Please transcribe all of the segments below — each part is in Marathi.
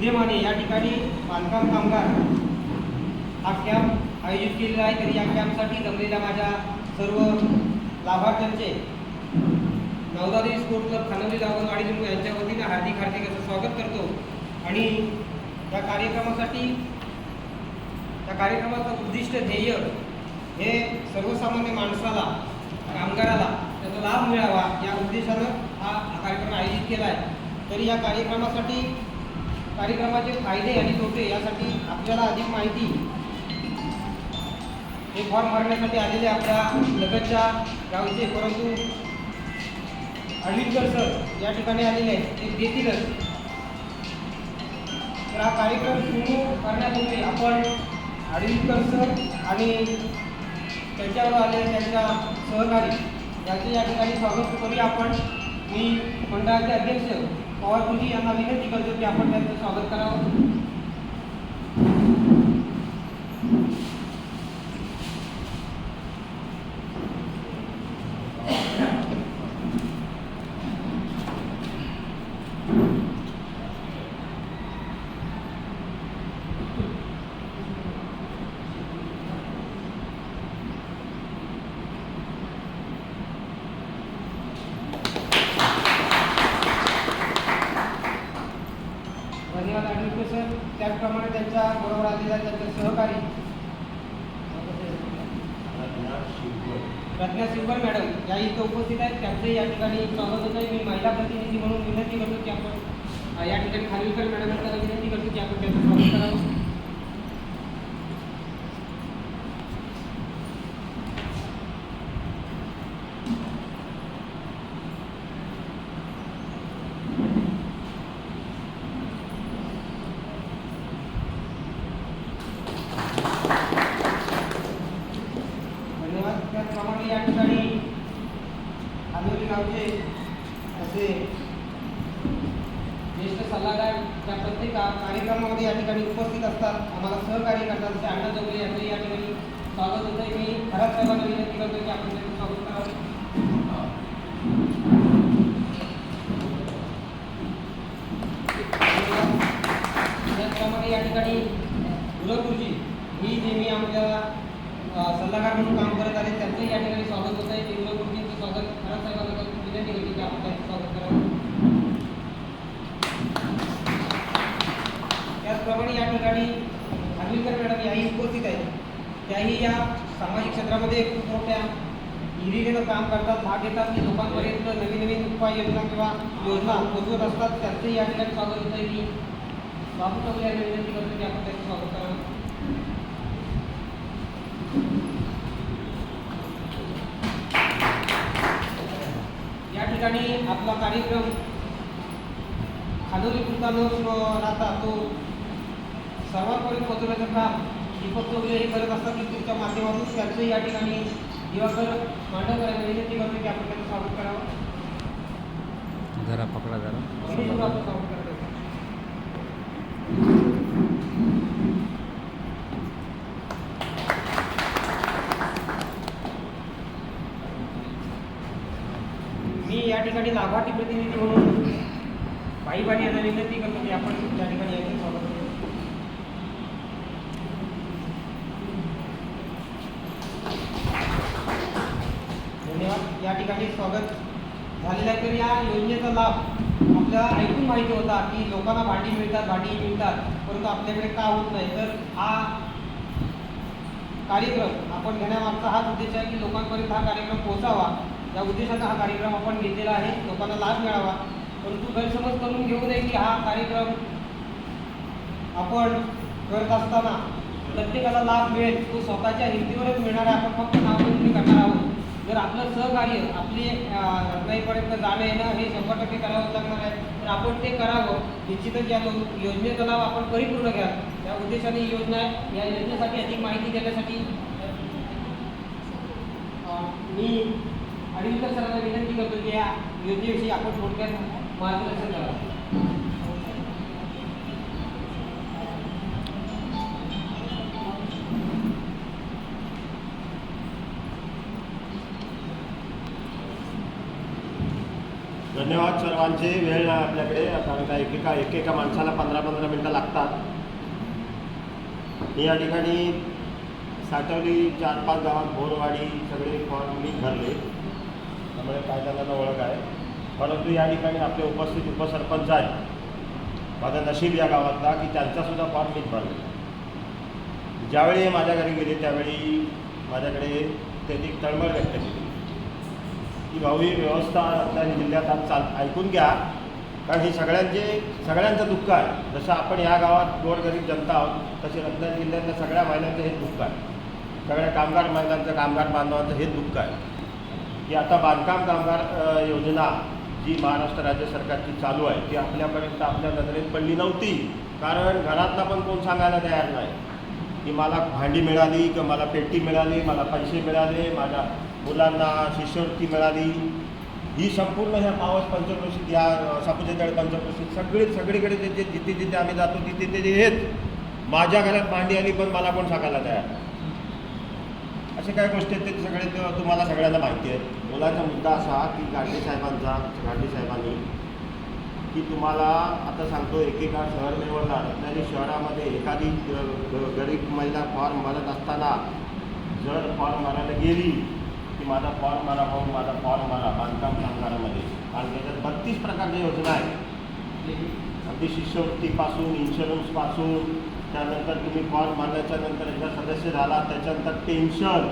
विद्यमाने या ठिकाणी बांधकाम कामगार हा कॅम्प आयोजित केलेला आहे. तरी या कॅम्पसाठी जमलेल्या माझ्या सर्व लाभार्थ्यांचे नवदादेवी स्पोर्ट क्लब खानवली दावणवाडी लिंबू यांच्या वतीने हार्दिक हार्दिक असं स्वागत करतो. आणि या कार्यक्रमासाठी त्या कार्यक्रमाचं उद्दिष्ट ध्येय हे सर्वसामान्य माणसाला कामगाराला त्याचा लाभ मिळावा या उद्देशानं हा कार्यक्रम आयोजित केला आहे. तरी या कार्यक्रमासाठी कार्यक्रमाचे फायदे आणि तोटे यासाठी आपल्याला अधिक माहिती हे फॉर्म भरण्यासाठी आलेले आपल्या लगतच्या गावचे परंतु अडविलकर सर या ठिकाणी आलेले आहेत. ते देतीलच तर हा कार्यक्रम सुरू करण्यापूर्वी आपण अडविलकर सर आणि त्यांच्यावर आलेले त्यांच्या सहकारी यांचे या ठिकाणी स्वागत करूया आपण. मी मंडळाचे अध्यक्ष पवार यांना विनंती करतो हो की आपण त्यांचं स्वागत करावं धन्यवाद अडविलकर सर त्याचप्रमाणे त्यांच्या बरोबर आलेल्या त्यांचे सहकारी प्रज्ञा सिल्वर मॅडम या इथं उपस्थित या ठिकाणी स्वागत होत आहे मी महिला प्रतिनिधी म्हणून विनंती करतो की आपण या ठिकाणी खालीलकर मॅडम विनंती करतो की आपण त्यांचं स्वागत करावं धन्यवाद त्याचप्रमाणे या ठिकाणी आंदोली गावचे असे ज्येष्ठ सल्लागार त्या प्रत्येक कार्यक्रमामध्ये या ठिकाणी उपस्थित असतात. आम्हाला सहकार्य करतात. जसे अण्णा जगले यांचं या ठिकाणी स्वागत होतं आहे मी खराब साहेबांना विनंती करतो की आपण त्यांचं स्वागत करावं. त्याचप्रमाणे या ठिकाणी गुरुजी ही जे मी आपल्याला सल्लागार म्हणून काम करत आहे त्यांचंही या ठिकाणी स्वागत होत आहे ते गुरुजींचं स्वागत खराब साहेबांना विनंती करतो की आपण त्यांचं स्वागत करावं. या ठिकाणी खानविलकर मॅडम याही उपस्थित आहेत त्याही या सामाजिक क्षेत्रामध्ये खूप मोठ्या हिरिरीनं काम करतात भाग घेतात. की लोकांपर्यंत नवीन नवीन उपाययोजना किंवा योजना पोचवत असतात. त्यांचंही या ठिकाणी स्वागत होतं की बाबू कबूल यांना विनंती करतो की आपण त्यांचं स्वागत करावं. या ठिकाणी आपला कार्यक्रम खानोली पुरता न राहता तो सर्वांपर्यंत पोहोचवण्याचं काम दीपक चौधरी हे करत असतात की तुमच्या माध्यमातून त्यांचं या ठिकाणी दिवाकर मांडव करायला विनंती करतो की आपण त्यांचं स्वागत करावं. जरा पकडा जरा. मी या ठिकाणी लाभार्थी प्रतिनिधी म्हणून बाईबाणी यांना विनंती करतो की आपण त्या ठिकाणी यायचं स्वागत करू धन्यवाद या ठिकाणी स्वागत झालेला आहे तर या योजनेचा लाभ. आपल्याला ऐकून माहिती होता की लोकांना भांडी मिळतात भांडी मिळतात परंतु आपल्याकडे का होत नाही? तर हा कार्यक्रम आपण घेण्यामागचा हाच उद्देश आहे की लोकांपर्यंत हा कार्यक्रम पोहोचावा. या उद्देशाचा हा कार्यक्रम आपण घेतलेला आहे. लोकांना लाभ मिळावा. परंतु गैरसमज करून घेऊ नये की हा कार्यक्रम आपण करत असताना प्रत्येकाला लाभ मिळेल. तो स्वतःच्या हिमतीवरच मिळणार आहे. आपण फक्त नावनोंदणी करणार आहोत. जर आपलं सहकार्य आपले रत्नाईपर्यंत जाणं येणं हे शंभर टक्के करावं लागणार आहे तर आपण ते करावं. निश्चितच या योजनेचा लाभ आपण परिपूर्ण घ्या या उद्देशाने ही योजना आहे. या योजनेसाठी अधिक माहिती देण्यासाठी मी अनिलकर सरांना विनंती करतो की या योजनेविषयी आपण थोडक्यात मार्गदर्शन करावं. सर्वांची वेळ आपल्याकडे. कारण का एकेका एकेका माणसाला पंधरा पंधरा मिनटं लागतात. मी या ठिकाणी साठवली चार पाच गावात बोरवाडी सगळे फॉर्म मी भरले त्यामुळे काय त्यांना ओळख आहे. परंतु या ठिकाणी आपले उपस्थित उपसरपंच आहेत. माझं नशीब या गावातला की त्यांचासुद्धा फॉर्म मीच भरले. ज्यावेळी माझ्या घरी गेले त्यावेळी माझ्याकडे त्यांनी तळमळ व्यक्त केली. ही भाऊ ही व्यवस्था आपल्या जिल्ह्यात आज चाल ऐकून घ्या. कारण ही सगळ्यांचे सगळ्यांचं दुःख आहे. जसं आपण या गावात गोरगरीब जनता आहोत तसे रत्नागिरी जिल्ह्यातल्या सगळ्या महिलांचं हे दुःख आहे. सगळ्या कामगार महिलांचं कामगार बांधवांचं हे दुःख आहे. की आता बांधकाम कामगार योजना जी महाराष्ट्र राज्य सरकारची चालू आहे ती आपल्यापर्यंत आपल्या नजरेत पडली नव्हती. कारण घरातला पण कोण सांगायला तयार नाही. की मला भांडी मिळाली किंवा मला पेटी मिळाली मला पैसे मिळाले माझ्या मुलांना शिष्यवृत्ती मिळाली. ही संपूर्ण ह्या पावस पंचक्रोशीत या सापुजेतळ पंचक्रोशीत सगळे सगळीकडे जे जिथे जिथे आम्ही जातो तिथे ते हेच माझ्या घरात भांडी आली पण मला कोण सांगायला तयार? असे काय गोष्टी आहेत ते सगळे तुम्हाला सगळ्यांना माहिती आहे मुलाचा मुद्दा असा की गाडगे साहेबांचा गाडगे साहेबांनी की तुम्हाला आता सांगतो एकेका शहर निवडणार रत्नागिरी शहरामध्ये एखादी ग- ग- गरीब महिला फॉर्म भरत असताना जर फॉर्म भरायला गेली माझा फॉर्म मारा भाऊ माझा फॉर्म मारा बांधकाम कामगारामध्ये. आणि त्याच्यात बत्तीस प्रकारच्या योजना आहेत. अगदी शिष्यवृत्तीपासून इन्शुरन्सपासून त्यानंतर तुम्ही फॉर्म भरल्याच्या नंतर एकदा सदस्य झाला त्याच्यानंतर पेन्शन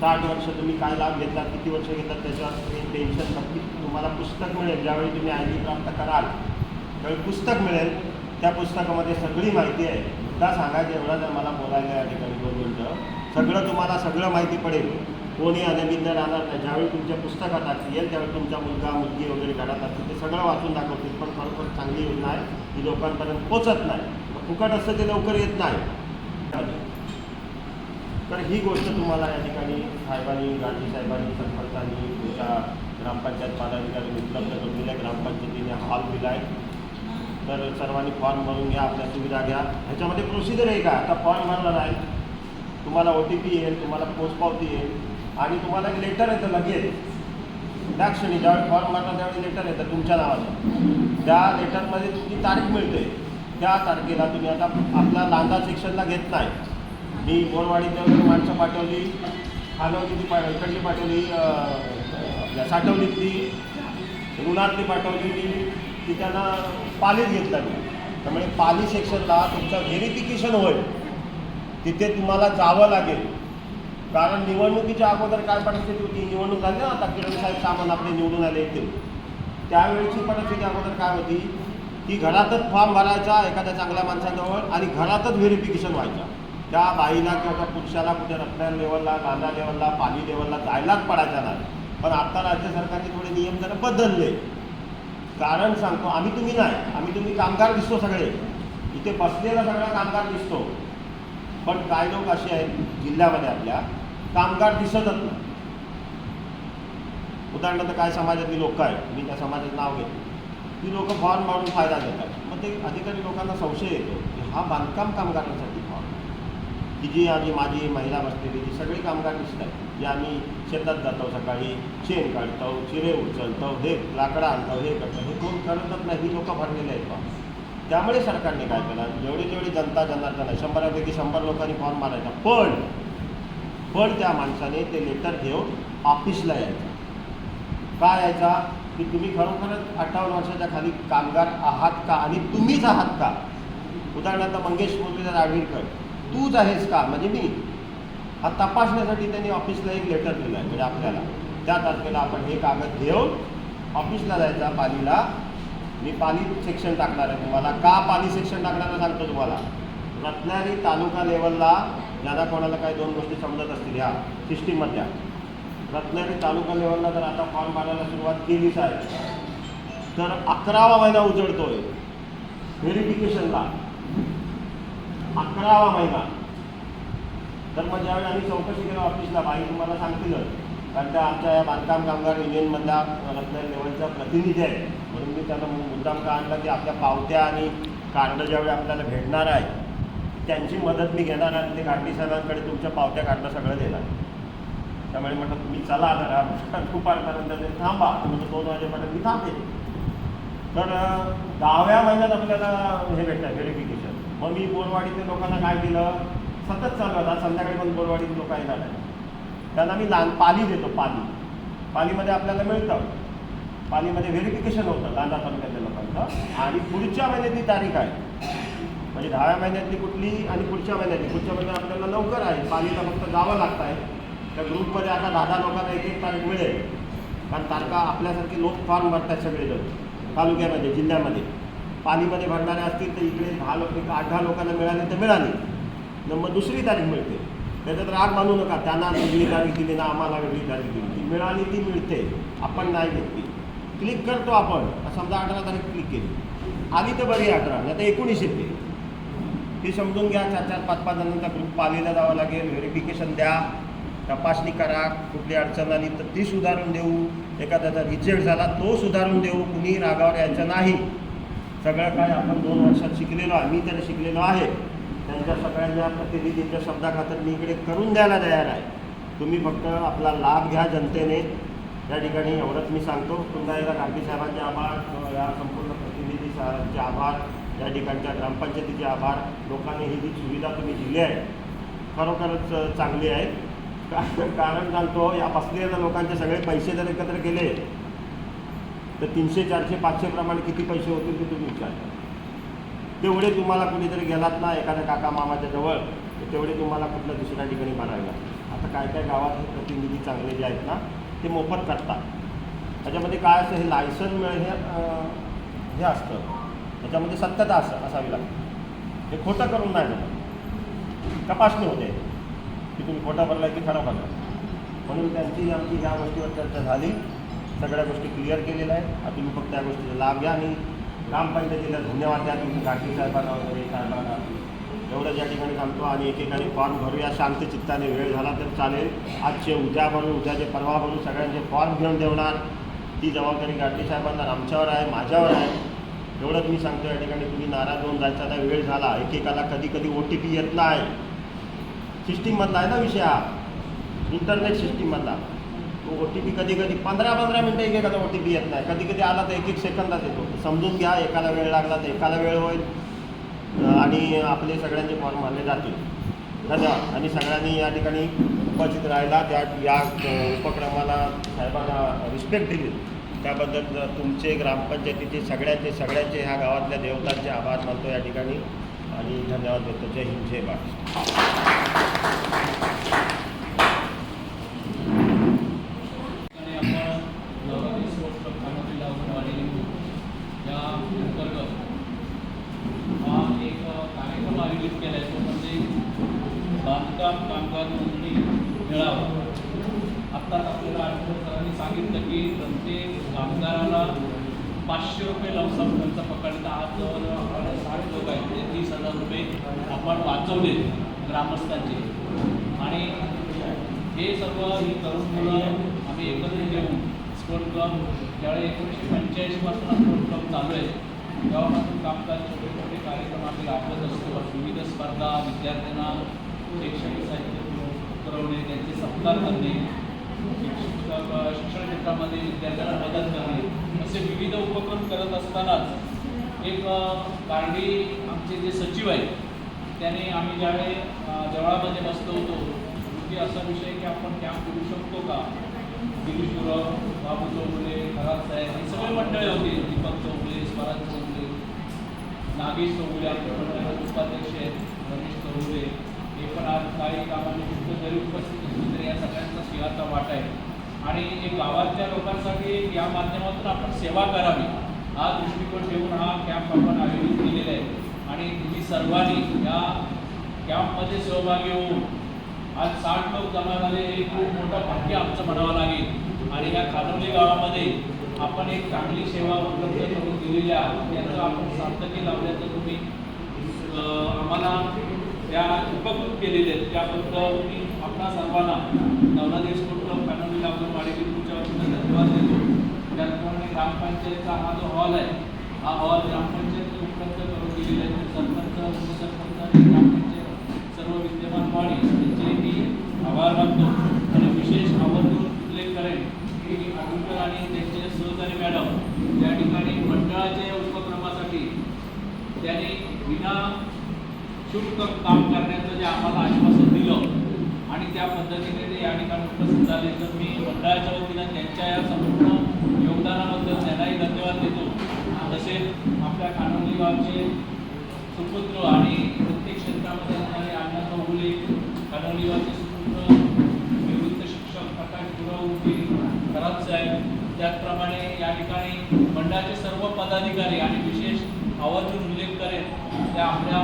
साठ वर्ष तुम्ही काय लाभ घेतला किती वर्ष घेतला त्याच्यावर तुम्ही पेन्शन नक्की तुम्हाला पुस्तक मिळेल. ज्यावेळी तुम्ही आय प्राप्त कराल त्यावेळी पुस्तक मिळेल. त्या पुस्तकामध्ये सगळी माहिती आहे. मुद्दा सांगायचं एवढा जर मला बोलायला या ठिकाणी दोन मिनटं. सगळं तुम्हाला सगळं माहिती पडेल. कोणी अनभिज्ञ राहणार नाही ज्यावेळी तुमच्या पुस्तकात येईल त्यावेळी तुमचा मुलगा मुलगी वगैरे घरात असतील ते सगळं वाचून दाखवतील. पण खरोखर चांगली योजना आहे. ती लोकांपर्यंत पोचत नाही. मग फुकट असतं ते लवकर येत नाही. तर ही गोष्ट तुम्हाला या ठिकाणी साहेबांनी गांधी साहेबांनी सरपंचांनी तुमच्या ग्रामपंचायत पदाधिकारी उपलब्ध करून दिल्या. ग्रामपंचायतीने हॉल दिला आहे तर सर्वांनी फॉर्म भरून घ्या आपल्या सुविधा घ्या. ह्याच्यामध्ये प्रोसिजर आहे का? आता फॉर्म भरला नाही. तुम्हाला ओ टी पी येईल तुम्हाला पोचपावती येईल. आणि तुम्हाला एक लेटर येतं लगेच. त्या क्षणी ज्यावेळी फॉर्म भरला त्यावेळी लेटर येतं तुमच्या नावाचं. त्या लेटरमध्ये तुमची तारीख मिळते. त्या तारखेला तुम्ही आता आपला लांदा सेक्शनला घेत नाही. मी बोरवाडीत वगैरे माणसं पाठवली खानवलीची पा इकडली पाठवली अं, आपल्या साठवलीतली रुणातली पाठवली ती ती त्यांना पालीत घेतला मी. त्यामुळे पाली सेक्शनला तुमचं व्हेरिफिकेशन होईल. तिथे तुम्हाला जावं लागेल. कारण निवडणुकीच्या अगोदर काय परिस्थिती होती? निवडणूक झाली ना आता किरण साहेब सामान आपले निवडून आले ते त्यावेळेची परिस्थिती अगोदर काय होती? की घरातच फॉर्म भरायचा एखाद्या चांगल्या माणसाजवळ आणि घरातच व्हेरिफिकेशन व्हायचा. त्या बाईला किंवा त्या पुरुषाला कुठे रत्न लेवलला गांधा लेवलला पाणी लेवलला जायलाच पडायचा नाही. पण आता राज्य सरकारने थोडे नियम जरा बदलले. कारण सांगतो आम्ही तुम्ही नाही. आम्ही तुम्ही कामगार दिसतो सगळे. इथे बसलेला सगळा कामगार दिसतो. पण काय लोक असे आहेत जिल्ह्यामध्ये आपल्या कामगार दिसतच नाही. उदाहरणार्थ काय समाजातली लोक आहेत मी त्या समाजाचं नाव घेतो. ती लोक फॉर्म भरून फायदा घेतात. मग ते अधिकारी लोकांना संशय येतो की हा बांधकाम कामगारांसाठी फॉर्म की जी आम्ही माझी महिला बसलेली ती सगळी कामगार दिसतात जी आम्ही शेतात जातो सकाळी शेण काढतो चिरे उचलतो हे लाकडं आणतो हे करतो हे कोण करतच नाही ही लोकं भरलेली आहेत फॉर्म त्यामुळे सरकारने काय केलं? जेवढी जेवढी जनता जनार्दन आहे शंभरापैकी शंभर लोकांनी फॉर्म मारायचा. पण पण त्या माणसाने ते लेटर घेऊन ऑफिसला यायचं. का यायचा? की तुम्ही खरोखरच अठ्ठावन्न वर्षाच्या खाली कामगार आहात का? आणि तुम्हीच आहात का? उदाहरणार्थ मंगेश मुरलीधर आडवीरकर तूच आहेस का? म्हणजे मी. हा तपासण्यासाठी त्यांनी ऑफिसला एक लेटर दिलं आहे म्हणजे आपल्याला. त्या तारखेला आपण हे कागद घेऊन ऑफिसला जायचा पालीला. मी पाली सेक्शन टाकणार आहे तुम्हाला. का पाली सेक्शन टाकणार सांगतो तुम्हाला. रत्नागिरी तालुका लेवलला ज्यादा कोणाला काही दोन गोष्टी समजत असतील ह्या सिस्टीममधल्या. रत्नागिरी तालुका लेवलला जर आता फॉर्म भरायला सुरुवात केलीच आहे तर अकरावा महिना उजळतोय व्हेरिफिकेशनला अकरावा महिना तर मग ज्यावेळी आम्ही चौकशी केलं ऑफिसला बाई तुम्हाला सांगतीलच कारण त्या आमच्या या बांधकाम कामगार युनियनमधल्या रत्नागिरी लेवलचा प्रतिनिधी आहे. म्हणून मी त्यांना मुद्दाम का आणला की आपल्या पावत्या आणि कार्ड ज्यावेळी आपल्याला भेटणार आहे त्यांची मदत मी घेणार आणि ते गांधी साहेबांकडे तुमच्या पावत्या काढणं सगळं देणार. त्यामुळे म्हटलं तुम्ही चला जरा दुपारपर्यंत ते थांबा. म्हणजे दोन वाजेपर्यंत मी थांबते तर दहाव्या महिन्यात आपल्याला हे भेटतं व्हेरिफिकेशन मग मी बोरवाडीच्या लोकांना काय केलं सतत चालू आता संध्याकाळी पण बोरवाडीचे लोक येणार आहे त्यांना मी लहान पाली देतो पाली. पालीमध्ये आपल्याला मिळतं. पालीमध्ये व्हेरिफिकेशन होतं लांडा तालुक्यातल्या लोकांचं. आणि पुढच्या महिन्यातली तारीख आहे. म्हणजे दहाव्या महिन्यातली कुठली आणि पुढच्या महिन्यातली? पुढच्या महिन्यात आपल्याला लवकर आहे. पालीला फक्त जावं लागतं आहे. त्या ग्रुपमध्ये आता दहा दहा लोकांना एक एक तारीख मिळेल. कारण तारखा आपल्यासारखे लोक फॉर्म भरतात सगळेजण तालुक्यामध्ये जिल्ह्यामध्ये. पालीमध्ये भरणारे असतील तर इकडे दहा लोक एक आठ दहा लोकांना मिळाले तर मिळाली. नंबर दुसरी तारीख मिळते. त्याच्यात राग मानू नका. त्यांना वेगळी तारीख दिली ना आम्हाला वेगळी तारीख दिली. ती मिळाली ती मिळते. आपण नाही घेतली. क्लिक करतो आपण. समजा अठरा तारीख क्लिक केली. आली तर बरी अठरा नाही तर एकोणीस येते. ती समजून घ्या चार चार पाच पाच जणांचा ग्रुप पालीला जावं लागेल व्हेरिफिकेशन द्या तपासणी करा कुठली अडचण आली तर ती सुधारून देऊ एखाद्याचा रिजेक्ट झाला तो सुधारून देऊ कुणी रागावर यायचं नाही. सगळं काय आपण दोन वर्षात शिकलेलो आहे मी तरी शिकलेलो आहे. त्यांच्या सगळ्यांच्या प्रतिनिधींच्या शब्दाखातर मी इकडे करून द्यायला तयार आहे. तुम्ही फक्त आपला लाभ घ्या जनतेने. या ठिकाणी एवढंच मी सांगतो. पुन्हा एकदा गांधी साहेबांचे आभार. या संपूर्ण प्रतिनिधी साहेबांचे आभार. या ठिकाणच्या ग्रामपंचायतीचे आभार. लोकांनी ही जी सुविधा तुम्ही दिली आहे खरोखरच चांगली आहे. का- कारण सांगतो या बसलेल्या लोकांचे सगळे पैसे जर एकत्र केले तर तीनशे चारशे पाचशे प्रमाणे किती पैसे होतील ते तुम्ही विचार तेवढे तुम्हाला कुणीतरी गेलात ना एखाद्या काका मामाच्या जवळ तर तेवढे तुम्हाला कुठल्या दुसऱ्या ठिकाणी भरावे आता काय काय गावात प्रतिनिधी चांगले जे आहेत ना ते मोफत करतात. त्याच्यामध्ये काय असतं हे लायसन मिळ हे असतं. त्याच्यामध्ये सत्यता असं असावी लागते. हे खोटं करून नाही जमत तपासणी होते. की तुम्ही खोटा भरला की खरा भरला म्हणून त्यांची आमची ह्या गोष्टीवर चर्चा झाली. सगळ्या गोष्टी क्लिअर केलेल्या आहेत. आता तुम्ही फक्त त्या गोष्टीचा लाभ घ्या आणि ग्रामपंचायतीला धन्यवाद द्या. तुम्ही गाठी साहेबांना वगैरे साहेबांना एवढं ज्या ठिकाणी सांगतो आणि एकेकाने फॉर्म भरूया. शांत चित्ताने वेळ झाला तर चालेल. आजचे उद्या भरून उद्याचे परवा भरून सगळ्यांचे फॉर्म घेऊन देणार. ती जबाबदारी गाठी साहेबांना आमच्यावर आहे माझ्यावर आहे. एवढंच मी सांगतो या ठिकाणी तुम्ही नाराज होऊन जायचा. आता वेळ झाला. एकेकाला कधी कधी ओ टी पी येत नाही. सिस्टीममधला आहे ना विषय हा. इंटरनेट सिस्टीममधला तो ओ टी पी कधी कधी पंधरा पंधरा मिनटं एकेकाचा ओ टी पी येत नाही. कधी कधी आला तर एक एक सेकंदात येतो. समजून घ्या एकाला वेळ लागला तर एकाला वेळ होईल. आणि आपले सगळ्यांचे फॉर्म भरले जातील. धन्यवाद. आणि सगळ्यांनी या ठिकाणी उपस्थित राहिला त्या या उपक्रमाला साहेबांना रिस्पेक्ट दिली. त्याबद्दल तुमचे ग्रामपंचायतीचे सगळ्याचे सगळ्याचे ह्या गावातल्या देवतांचे आभार मानतो या ठिकाणी आणि धन्यवाद देतो. जय हिंद जय महाराष्ट्र. कार्यक्रम आयोजित केला आहे तो म्हणजे बांधकाम कामगार नोंदणी मेळावा. आत्ताच आपल्याला आठवण सरांनी सांगितलं की प्रत्येक कामगाराला पाचशे रुपये लवसा खर्च पकडता आज जवळजवळ साठ लोक आहेत म्हणजे तीस हजार रुपये आपण वाचवले ग्रामस्थांचे. आणि हे सर्व ही तरुण मुलं आम्ही एकत्रित येऊन स्पोर्ट क्लब ज्यावेळी एकोणीसशे पंच्याऐंशीपासून स्पोर्ट क्लब चालू आहे तेव्हापासून कामकाज छोटे छोटे कार्यक्रम आम्ही राबवत असतो. विविध स्पर्धा विद्यार्थ्यांना शैक्षणिक साहित्य पुरवणे त्यांचे सत्कार करणे शिक्षण क्षेत्रामध्ये विद्यार्थ्यांना मदत करणे. असे विविध उपक्रम करत असतानाच एक अ, आमचे जे सचिव आहेत त्याने आम्ही ज्यावेळी जवळामध्ये देवळामध्ये बसलो होतो की असा विषय की आपण कॅम्प करू शकतो का? गिरीश गुरव बाबू चौगुले खराब साहेब हे सगळे मंडळे होती दीपक चौगुले स्वराज चौगुले नागेश चौगुले आमच्या मंडळाचे उपाध्यक्ष आहेत रमेश चौगुले हे पण आज काही कामानिमित्त जरी उपस्थित असले तरी या सगळ्यांचा सिंहाचा वाटा आहे आणि एक गावातल्या लोकांसाठी या माध्यमातून आपण सेवा करावी हा दृष्टिकोन ठेवून हा कॅम्प आपण आयोजित केलेला आहे. आणि तुम्ही सर्वांनी या कॅम्पमध्ये सहभागी होऊन आज साठ लोक जमा झाले हे खूप मोठं भाग्य आमचं म्हणावं लागेल. आणि या खानवली गावामध्ये आपण एक चांगली सेवा उपलब्ध करून दिलेली आहे. याचं आपण सार्थकी लावल्याचं तुम्ही आम्हाला त्या उपकृत केलेले आहेत. त्याबद्दल मी आपणा सर्वांना नवनादेश कुटुंब खानवली लागून वाडेली तुमच्या वतीनं धन्यवाद देतो त्याचप्रमाणे ग्रामपंचायतचा हा जो हॉल आहे हा हॉल ग्रामपंचायत उपलब्ध करून दिलेला आहे. सरपंच उपसरपंच आणि ग्रामपंचायत सर्व विद्यमान वाढी यांचे मी आभार मानतो. आणि विशेष आभार आणि त्यांचे सहकारी मॅडम त्या ठिकाणी मंडळाच्या उपक्रमासाठी त्यांनी विना शुल्क काम करण्याचं जे आम्हाला आश्वासन दिलं आणि त्या पद्धतीने ते या ठिकाणी उपस्थित झाले. तर मी मंडळाच्या वतीनं त्यांच्या या संपूर्ण योगदानाबद्दल त्यांनाही धन्यवाद देतो तसेच आपल्या कानोली गावचे सुपुत्र आणि प्रत्येक क्षेत्रामध्ये असणारे अण्णा चौगुले कानोली गावचे सुपुत्र निवृत्त शिक्षक प्रकाश गुरवती खराब साहेब त्याचप्रमाणे या ठिकाणी मंडळाचे सर्व पदाधिकारी आणि विशेष आवर्जून उल्लेख करेन त्या आपल्या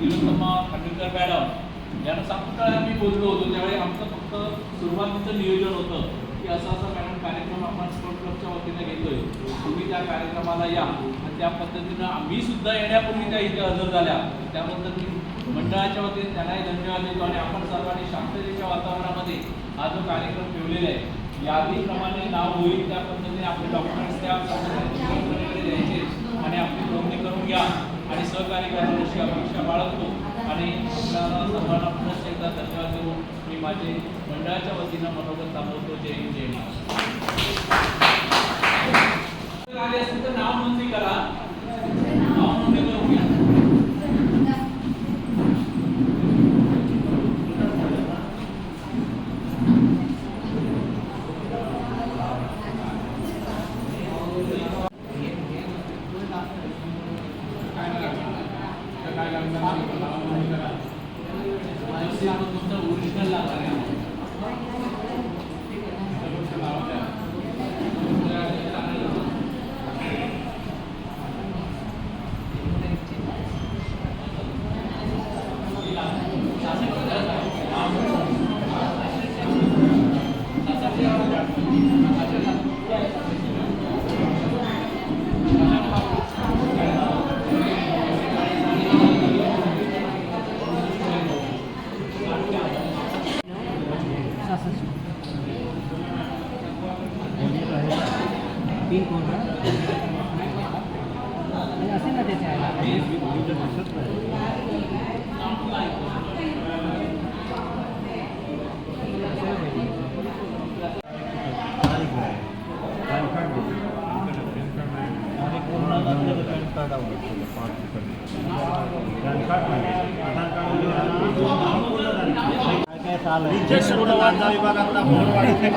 तिलोत्तमा खांडेकर मॅडम. यांना सापुताळ्या आम्ही बोललो होतो त्यावेळी आमचं फक्त सुरुवातीचं नियोजन होतं. की असं असं मॅडम कार्यक्रम आपण स्पोर्ट क्लबच्या वतीने घेतोय. तुम्ही त्या कार्यक्रमाला या. आणि त्या पद्धतीनं आम्ही सुद्धा येण्यापूर्वी त्या इथे हजर झाल्या. त्याबद्दल पद्धतीने मंडळाच्या वतीने त्यांनाही धन्यवाद देतो आणि आपण सर्वांनी शांततेच्या वातावरणामध्ये हा जो कार्यक्रम ठेवलेला आहे यादीप्रमाणे नाव होईल त्या पद्धतीने आपले डॉक्युमेंट्स त्या पद्धतीने द्यायचे आणि आपली नोंदणी करून घ्या. आणि सहकार्य करावं अपेक्षा बाळगतो. आणि सर्वांना पुन्हा एकदा धन्यवाद देऊन मी माझे मंडळाच्या वतीनं मनोगत थांबवतो जय हिंद जय महाराष्ट्र. आले असेल तर नाव नोंदणी करा.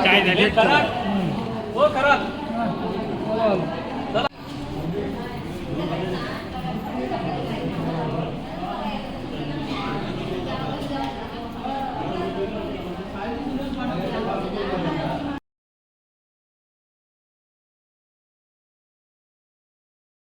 काय झाले? कराड हो कराड